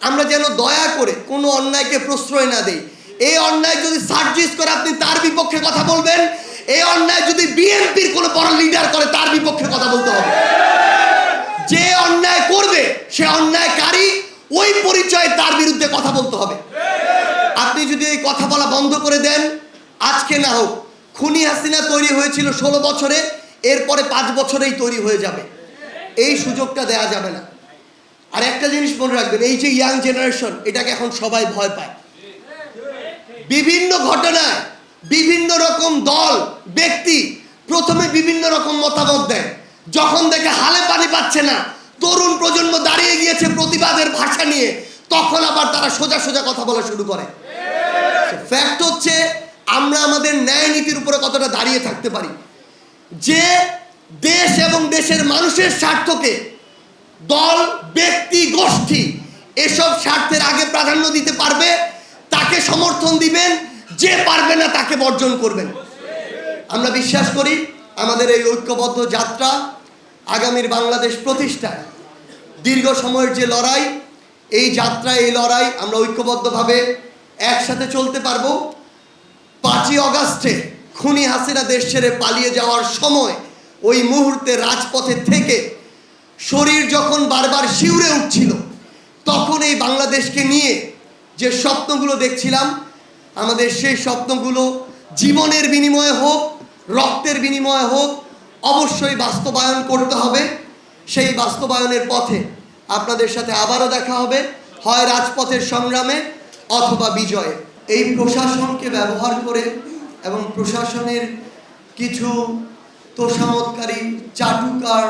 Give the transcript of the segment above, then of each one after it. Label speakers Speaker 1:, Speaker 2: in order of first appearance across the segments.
Speaker 1: আমরা যেন দয়া করে কোনো অন্যায়কে প্রশ্রয় না দেই। এই অন্যায় যদি সার্জিস করে, আপনি তার বিপক্ষে কথা বলবেন। এই অন্যায় যদি বিএনপির কোনো বড় লিডার করে, তার বিপক্ষে কথা বলতে হবে। যে অন্যায় করবে, সে অন্যায়কারী, ওই পরিচয়ে তার বিরুদ্ধে কথা বলতে হবে। আপনি যদি এই কথা বলা বন্ধ করে দেন, আজকে না হোক, খুনি হাসিনা তৈরি হয়েছিল ষোলো বছরে, এরপরে পাঁচ বছরেই তৈরি হয়ে যাবে। এই সুযোগটা দেয়া যাবে না। আর একটা জিনিস মনে রাখবেন, এই যে ইয়াং জেনারেশন এটাকে এখন সবাই ভয় পায়। বিভিন্ন ঘটনায় বিভিন্ন রকম দল, ব্যক্তি প্রথমে বিভিন্ন রকম মতামত দেয়। যখন দেখে হালে পানি পাচ্ছে না, তরুণ প্রজন্ম দাঁড়িয়ে গিয়েছে প্রতিবাদের ভাষা নিয়ে, তখন আবার তারা সোজা সোজা কথা বলা শুরু করে। ফ্যাক্ট হচ্ছে, আমরা আমাদের ন্যায় নীতির উপরে কতটা দাঁড়িয়ে থাকতে পারি। যে দেশ এবং দেশের মানুষের স্বার্থকে দল ব্যক্তি গোষ্ঠী এসব স্বার্থের আগে প্রাধান্য দিতে পারবে, তাকে সমর্থন দিবেন, যে পারবে না তাকে বর্জন করবেন। আমরা বিশ্বাস করি আমাদের এই ঐক্যবদ্ধ যাত্রা আগামীর বাংলাদেশ প্রতিষ্ঠায়। দীর্ঘ সময়ের যে লড়াই, এই যাত্রা, এই লড়াই আমরা ঐক্যবদ্ধভাবে একসাথে চলতে পারব। পাঁচই অগাস্টে খুনি হাসিনা দেশ ছেড়ে পালিয়ে যাওয়ার সময় ওই মুহূর্তে রাজপথে থেকে শরীর যখন বারবার শিউরে উঠছিল, তখন এই বাংলাদেশকে নিয়ে যে স্বপ্নগুলো দেখছিলাম, আমাদের সেই স্বপ্নগুলো জীবনের বিনিময়ে হোক, রক্তের বিনিময়ে হোক, অবশ্যই বাস্তবায়ন করতে হবে। সেই বাস্তবায়নের পথে আপনাদের সাথে আবারও দেখা হবে, হয় রাজপথের সংগ্রামে অথবা বিজয়ে। এই প্রশাসনকে ব্যবহার করে এবং প্রশাসনের কিছু তোষামতকারী চাটুকার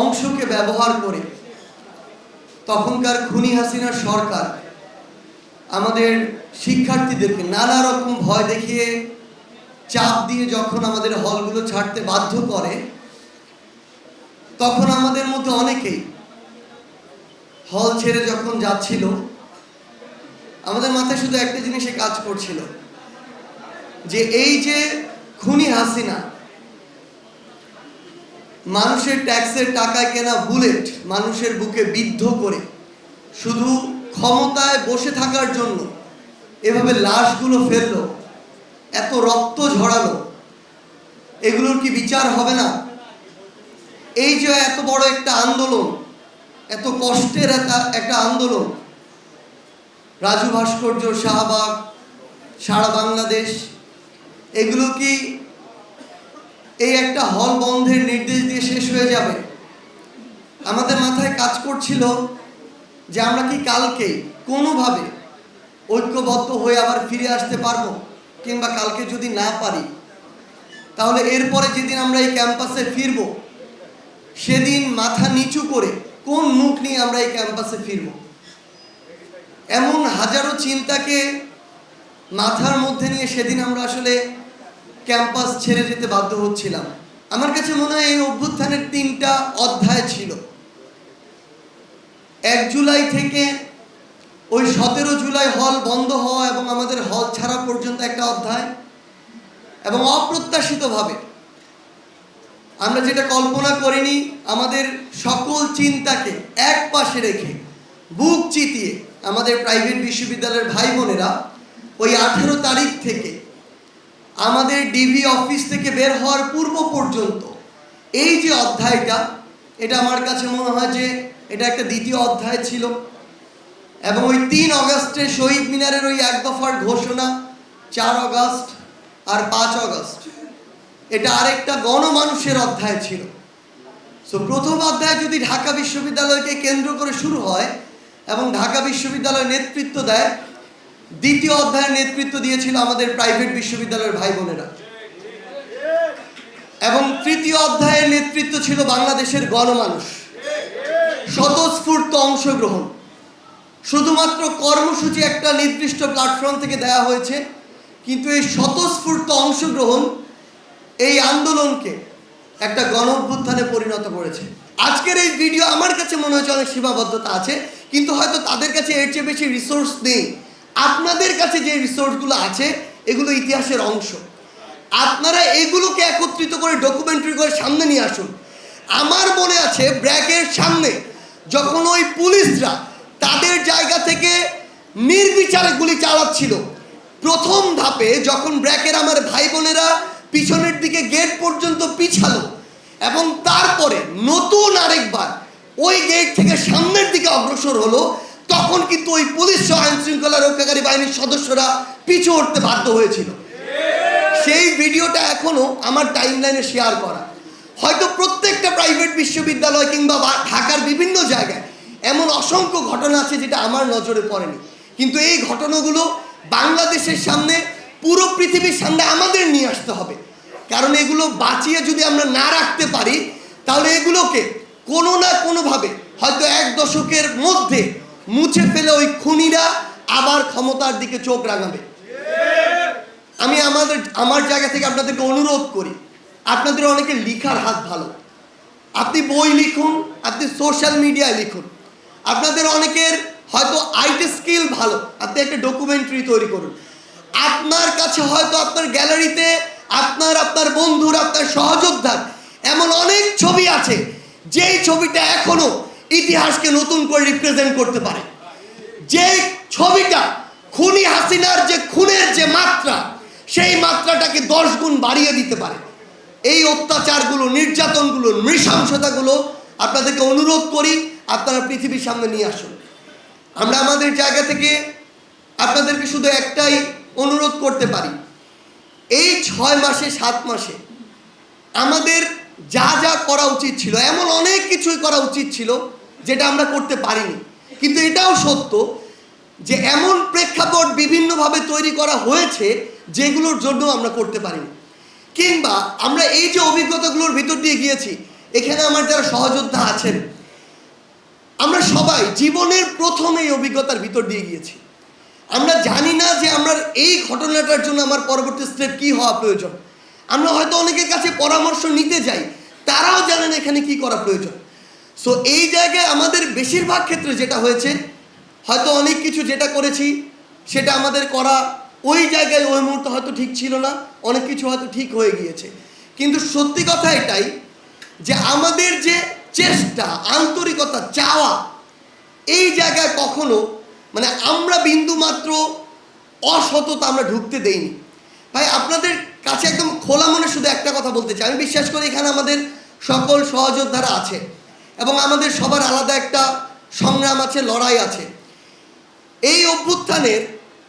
Speaker 1: অংশকে ব্যবহার করে তখনকার খুনি হাসিনার সরকার আমাদের শিক্ষার্থীদেরকে নানা রকম ভয় দেখিয়ে চাপ দিয়ে যখন আমাদের হলগুলো ছাড়তে বাধ্য করে, তখন আমাদের মতো অনেকেই হল ছেড়ে যখন যাচ্ছিল, আমাদের মাথায় শুধু একটা জিনিসে কাজ করছিল যে এই যে খুনি হাসিনা মানুষের ট্যাক্সের টাকায় কেনা বুলেট মানুষের বুকে বিদ্ধ করে। শুধু ক্ষমতায় বসে থাকার জন্য এভাবে লাশগুলো ফেলল, এত রক্ত ঝরালো, এগুলোর কি বিচার হবে না? এই যে এত বড় একটা আন্দোলন, এত কষ্টের একটা একটা আন্দোলন। রাজু ভাস্কর্য শাহবাগ, সারা বাংলাদেশ, এগুলো কি এই একটা হল বন্ধের নির্দেশ দিয়ে শেষ হয়ে যাবে। আমাদের মাথায় কাজ করছিল যে আমরা কি কালকে কোনোভাবে ঐক্যবদ্ধ হয়ে আবার ফিরে আসতে পারব কিংবা কালকে যদি না পারি, তাহলে এরপরে যেদিন আমরা এই ক্যাম্পাসে ফিরব, সেদিন মাথা নিচু করে কোন মুখ নিয়ে আমরা এই ক্যাম্পাসে ফিরব? এমন হাজারো চিন্তাকে মাথার মধ্যে নিয়ে সেদিন আমরা আসলে ক্যাম্পাস ছেড়ে যেতে বাধ্য হচ্ছিলাম। আমার কাছে মনে হয় এই অভ্যুত্থানের তিনটা অধ্যায় ছিল। এক জুলাই থেকে ওই সতেরো জুলাই হল বন্ধ হওয়া এবং আমাদের হল ছাড়া পর্যন্ত একটা অধ্যায়। এবং অপ্রত্যাশিতভাবে আমরা যেটা কল্পনা করিনি, আমাদের সকল চিন্তাকে এক পাশে রেখে, বুক চিতিয়ে আমাদের প্রাইভেট বিশ্ববিদ্যালয়ের ভাই বোনেরা ওই আঠেরো তারিখ থেকে আমাদের ডিবি অফিস থেকে বের হওয়ার পূর্ব পর্যন্ত, এই যে অধ্যায়টা, এটা আমার কাছে মনে হয় যে এটা একটা দ্বিতীয় অধ্যায় ছিল। এবং ওই তিন অগস্টে শহীদ মিনারের ওই এক দফার ঘোষণা, চার অগস্ট আর পাঁচ অগস্ট, এটা আরেকটা গণমানুষের অধ্যায় ছিল। সো প্রথম অধ্যায় যদি ঢাকা বিশ্ববিদ্যালয়কে কেন্দ্র করে শুরু হয় এবং ঢাকা বিশ্ববিদ্যালয় নেতৃত্ব দেয় দ্বিতীয় অধ্যায়ের নেতৃত্ব দিয়েছিল আমাদের প্রাইভেট বিশ্ববিদ্যালয়ের ভাই বোনেরা। এবং তৃতীয় অধ্যায়ের নেতৃত্ব ছিল বাংলাদেশের গণমানুষ। স্বতঃস্ফূর্ত অংশগ্রহণ। শুধুমাত্র কর্মসূচি একটা নির্দিষ্ট প্ল্যাটফর্ম থেকে দেওয়া হয়েছে, কিন্তু এই স্বতঃস্ফূর্ত অংশগ্রহণ এই আন্দোলনকে একটা গণ অভ্যুত্থানে পরিণত করেছে। আজকের এই ভিডিও আমার কাছে মনে হচ্ছে অনেক সীমাবদ্ধতা আছে, কিন্তু হয়তো তাদের কাছে এর চেয়ে বেশি রিসোর্স নেই। আপনাদের কাছে যে রিসোর্সগুলো আছে, এগুলো ইতিহাসের অংশ। আপনারা এগুলোকে একত্রিত করে ডকুমেন্টারি করে সামনে নিয়ে আসুন। আমার মনে আছে ব্র্যাকের সামনে যখন ওই পুলিশরা তাদের জায়গা থেকে নির্বিচারে গুলি চালাচ্ছিল, প্রথম ধাপে যখন ব্র্যাকের আমার ভাই বোনেরা পিছনের দিকে গেট পর্যন্ত পিছালো এবং তারপরে নতুন আরেকবার ওই গেট থেকে সামনের দিকে অগ্রসর হলো তখন কিন্তু ওই পুলিশ সহ আইন শৃঙ্খলা রক্ষাকারী বাহিনীর সদস্যরা পিছু উঠতে বাধ্য হয়েছিল। সেই ভিডিওটা এখনও আমার টাইমলাইনে শেয়ার করা। হয়তো প্রত্যেকটা প্রাইভেট বিশ্ববিদ্যালয় কিংবা ঢাকার বিভিন্ন জায়গায় এমন অসংখ্য ঘটনা আছে যেটা আমার নজরে পড়েনি। কিন্তু এই ঘটনাগুলো বাংলাদেশের সামনে পুরো পৃথিবীর সামনে আমাদের নিয়ে আসতে হবে। কারণ এগুলো বাঁচিয়ে যদি আমরা না রাখতে পারি, তাহলে এগুলোকে কোনো না কোনোভাবে হয়তো এক দশকের মধ্যে মুছে ফেলে ওই খুনিরা আবার ক্ষমতার দিকে চোখ রাঙাবে। আমি আমাদের, আমার জায়গা থেকে আপনাদেরকে অনুরোধ করি, আপনাদের অনেকে লিখার হাত ভালো। আপনি বই লিখুন, আপনি সোশ্যাল মিডিয়ায় লিখুন। আপনাদের অনেকের হয়তো আইটি স্কিল ভালো, আপনি একটা ডকুমেন্টারি তৈরি করুন। আপনার কাছে হয়তো আপনার গ্যালারিতে আপনার আপনার বন্ধুর, আপনার সহযোদ্ধার এমন অনেক ছবি আছে, যেই ছবিটা এখনও ইতিহাসকে নতুন করে রিপ্রেজেন্ট করতে পারে। যে ছবিটা খুনি হাসিনার যে খুনের যে মাত্রা, সেই মাত্রাটাকে দশ গুণ বাড়িয়ে দিতে পারে। এই অত্যাচারগুলো, নির্যাতনগুলো, নৃশংসতাগুলো আপনাদেরকে অনুরোধ করি, আপনারা পৃথিবীর সামনে নিয়ে আসুন। আমরা আমাদের জায়গা থেকে আপনাদেরকে শুধু একটাই অনুরোধ করতে পারি। এই ছয় মাসে, সাত মাসে আমাদের যা যা করা উচিত ছিল, এমন অনেক কিছুই করা উচিত ছিল যেটা আমরা করতে পারিনি। কিন্তু এটাও সত্য যে এমন প্রেক্ষাপট বিভিন্নভাবে তৈরি করা হয়েছে যেগুলোর জন্য আমরা করতে পারিনি। কিংবা আমরা এই যে অভিজ্ঞতাগুলোর ভিতর দিয়ে গিয়েছি, এখানে আমার যারা সহযোদ্ধা আছেন, আমরা সবাই জীবনের প্রথম এই অভিজ্ঞতার ভিতর দিয়ে গিয়েছি। আমরা জানি না যে আমরা এই ঘটনাটার জন্য আমার পরবর্তী স্টেপ কি হওয়া প্রয়োজন। আমরা হয়তো অনেকের কাছে পরামর্শ নিতে যাই, তারাও জানেন এখানে কি করা প্রয়োজন। সো এই জায়গায় আমাদের বেশিরভাগ ক্ষেত্রে যেটা হয়েছে, হয়তো অনেক কিছু যেটা করেছি, সেটা আমাদের করা ওই জায়গায় ওই মুহূর্তে হয়তো ঠিক ছিল না, অনেক কিছু হয়তো ঠিক হয়ে গিয়েছে। কিন্তু সত্যি কথা এটাই যে আমাদের যে চেষ্টা, আন্তরিকতা, চাওয়া, এই জায়গায় কখনো মানে আমরা বিন্দু মাত্র অসততা আমরা ঢুকতে দেইনি। ভাই, আপনাদের কাছে একদম খোলা মনে শুধু একটা কথা বলতে চাই। আমি বিশ্বাস করি এখানে আমাদের সকল সহযোদ্ধারা আছে। এবং আমাদের সবার আলাদা একটা সংগ্রাম আছে, লড়াই আছে। এই অভ্যুত্থানের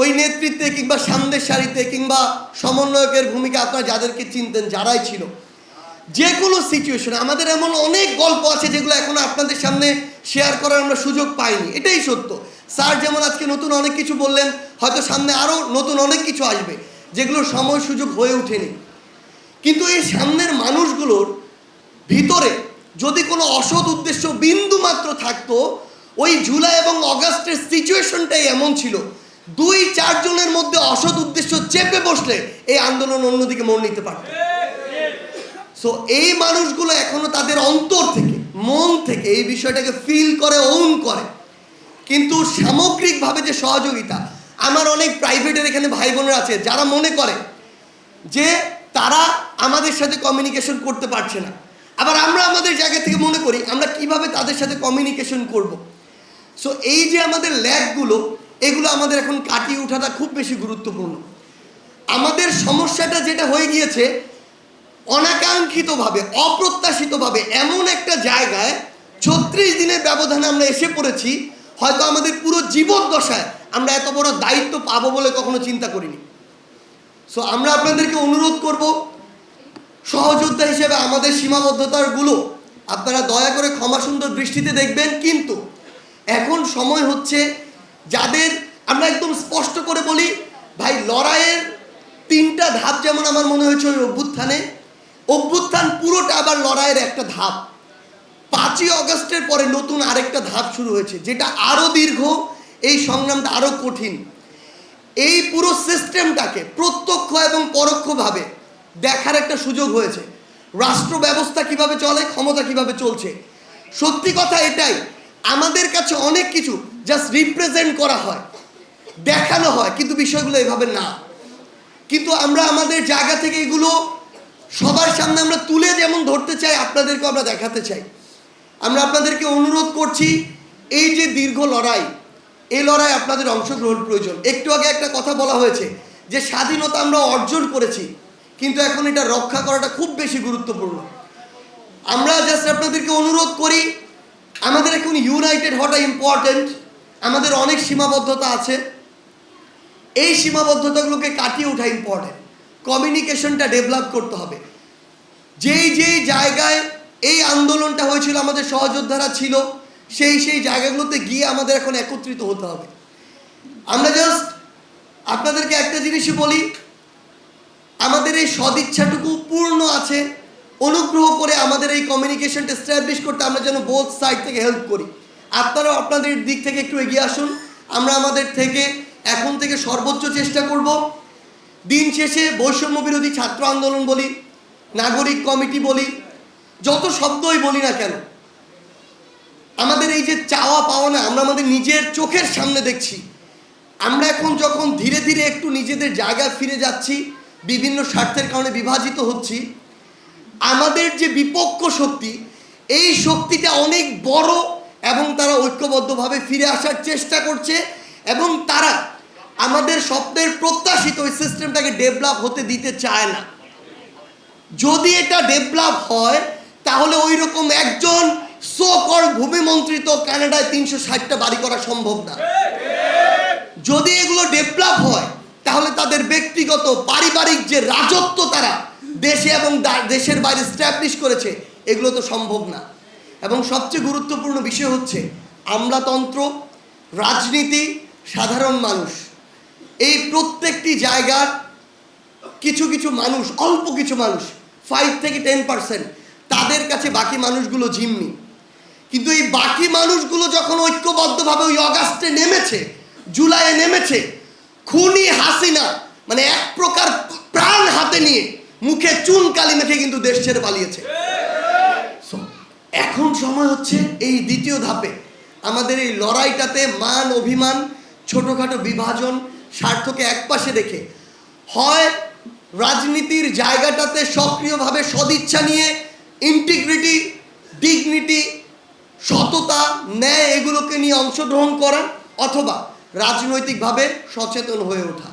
Speaker 1: ওই নেতৃত্বে কিংবা সামনের সারিতে কিংবা সমন্বয়কের ভূমিকা আপনারা যাদেরকে চিনতেন, যারাই ছিল যে কোনো সিচুয়েশনে আমাদের এমন অনেক গল্প আছে যেগুলো এখন আপনাদের সামনে শেয়ার করার আমরা সুযোগ পাইনি। এটাই সত্য। স্যার যেমন আজকে নতুন অনেক কিছু বললেন, হয়তো সামনে আরও নতুন অনেক কিছু আসবে, যেগুলো সময় সুযোগ হয়ে ওঠেনি। কিন্তু এই সামনের মানুষগুলোর ভিতরে যদি কোনো অসৎ উদ্দেশ্য বিন্দু মাত্র থাকতো, ওই জুলাই এবং অগাস্টের সিচুয়েশনটাই এমন ছিল। দুই চারজনের মধ্যে অসৎ উদ্দেশ্য চেপে বসলে এই আন্দোলন অন্যদিকে মন নিতে পারত। সো এই মানুষগুলো এখনও তাদের অন্তর থেকে, মন থেকে এই বিষয়টাকে ফিল করে ওন করে। কিন্তু সামগ্রিকভাবে যে সহযোগিতা, আমার অনেক প্রাইভেটের এখানে ভাই বোনেরা আছে, যারা মনে করে যে তারা আমাদের সাথে কমিউনিকেশন করতে পারছে না। আবার আমরা আমাদের জায়গা থেকে মনে করি আমরা কীভাবে তাদের সাথে কমিউনিকেশন করব। সো এই যে আমাদের ল্যাগগুলো এগুলো আমাদের এখন কাটিয়ে ওঠাটা খুব বেশি গুরুত্বপূর্ণ। আমাদের সমস্যাটা যেটা হয়ে গিয়েছে, অনাকাঙ্ক্ষিতভাবে, অপ্রত্যাশিতভাবে এমন একটা জায়গায় ছত্রিশ দিনের ব্যবধানে আমরা এসে পড়েছি, হয়তো আমাদের পুরো জীবদ্দশায় আমরা এত বড় দায়িত্ব পাবো বলে কখনো চিন্তা করিনি। সো আমরা আপনাদেরকে অনুরোধ করব সহযোদ্ধা হিসেবে আমাদের সীমাবদ্ধতারগুলো আপনারা দয়া করে ক্ষমা সুন্দর দৃষ্টিতে দেখবেন, কিন্তু এখন সময় হচ্ছে যাদের আমরা একদম স্পষ্ট করে বলি, ভাই লড়াইয়ের তিনটা ধাপ যেমন আমার মনে হয়েছে ওই অভ্যুত্থানে, অভ্যুত্থান পুরোটা আবার লড়াইয়ের একটা ধাপ। পাঁচই অগস্টের পরে নতুন আরেকটা ধাপ শুরু হয়েছে, যেটা আরও দীর্ঘ, এই সংগ্রামটা আরও কঠিন। এই পুরো সিস্টেমটাকে প্রত্যক্ষ এবং পরোক্ষভাবে দেখার একটা সুযোগ হয়েছে। রাষ্ট্র ব্যবস্থা কীভাবে চলে, ক্ষমতা কীভাবে চলছে? সত্যি কথা এটাই, আমাদের কাছে অনেক কিছু জাস্ট রিপ্রেজেন্ট করা হয়, দেখানো হয়, কিন্তু বিষয়গুলো এভাবে না। কিন্তু আমরা আমাদের জায়গা থেকে এগুলো সবার সামনে আমরা তুলে যেমন ধরতে চাই আপনাদেরকে আমরা দেখাতে চাই। আমরা আপনাদেরকে অনুরোধ করছি, এই যে দীর্ঘ লড়াই, এই লড়াই আপনাদের অংশগ্রহণ প্রয়োজন। একটু আগে একটা কথা বলা হয়েছে যে, স্বাধীনতা আমরা অর্জন করেছি। কিন্তু এখন এটা রক্ষা করাটা খুব বেশি গুরুত্বপূর্ণ। আমরা জাস্ট আপনাদেরকে অনুরোধ করি, আমাদের এখন ইউনাইটেড হওয়াটা ইম্পর্ট্যান্ট আমাদের অনেক সীমাবদ্ধতা আছে। এই সীমাবদ্ধতাগুলোকে কাটিয়ে ওঠা ইম্পর্ট্যান্ট কমিউনিকেশনটা ডেভেলপ করতে হবে। যেই যেই জায়গায় এই আন্দোলনটা হয়েছিল, আমাদের সহযোদ্ধারা ছিল, সেই সেই জায়গাগুলোতে গিয়ে আমাদের এখন একত্রিত হতে হবে। আমরা জাস্ট আপনাদেরকে একটা জিনিসই বলি আমাদের এই সদিচ্ছাটুকু পূর্ণ আছে। অনুগ্রহ করে আমাদের এই কমিউনিকেশনটা এস্টাবলিশ করতে আমরা যেন বোথ সাইড থেকে হেল্প করি। আপনারাও আপনাদের দিক থেকে একটু এগিয়ে আসুন। আমরা আমাদের থেকে এখন থেকে সর্বোচ্চ চেষ্টা করব। দিন শেষে বৈষম্য বিরোধী ছাত্র আন্দোলন বলি, নাগরিক কমিটি বলি, যত শব্দই বলি না কেন, আমাদের এই যে চাওয়া পাওয়া না আমরা আমাদের নিজের চোখের সামনে দেখছি। আমরা এখন যখন ধীরে ধীরে একটু নিজেদের জায়গায় ফিরে যাচ্ছি বিভিন্ন স্বার্থের কারণে বিভাজিত হচ্ছি, আমাদের যে বিপক্ষ শক্তি, এই শক্তিটা অনেক বড় এবং তারা ঐক্যবদ্ধভাবে ফিরে আসার চেষ্টা করছে এবং তারা আমাদের স্বপ্নের প্রত্যাশিত ওই সিস্টেমটাকে ডেভেলপ হতে দিতে চায় না। যদি এটা ডেভেলপ হয়, তাহলে ওই রকম একজন সোকল ভূমিমন্ত্রী তো কানাডায় তিনশো ষাটটা বাড়ি করা সম্ভব না। যদি এগুলো ডেভেলপ হয় তাহলে তাদের ব্যক্তিগত, পারিবারিক যে রাজত্ব তারা দেশে এবং দেশের বাইরে স্ট্যাবলিশ করেছে, এগুলো তো সম্ভব না। এবং সবচেয়ে গুরুত্বপূর্ণ বিষয় হচ্ছে, আমলাতন্ত্র, রাজনীতি, সাধারণ মানুষ। এই প্রত্যেকটি জায়গার কিছু কিছু মানুষ, অল্প কিছু মানুষ ফাইভ থেকে টেন পার্সেন্ট তাদের কাছে বাকি মানুষগুলো জিম্মি। কিন্তু এই বাকি মানুষগুলো যখন ঐক্যবদ্ধভাবে ওই অগাস্টে নেমেছে, জুলাইয়ে নেমেছে খুনি হাসিনা মানে এক প্রকার প্রাণ হাতে নিয়ে মুখে চুন কালি মেখে কিন্তু দেশ ছেড়ে পালিয়েছে। এখন সময় হচ্ছে এই দ্বিতীয় ধাপে। আমাদের এই লড়াইটাতে মান, অভিমান, ছোটোখাটো বিভাজন স্বার্থকে একপাশে রেখে হয় রাজনীতির জায়গাটাতে সক্রিয়ভাবে সদিচ্ছা নিয়ে ইন্টিগ্রিটি ডিগনিটি সততা, ন্যায় এগুলোকে নিয়ে অংশগ্রহণ করা অথবা রাজনৈতিকভাবে সচেতন হয়ে ওঠা।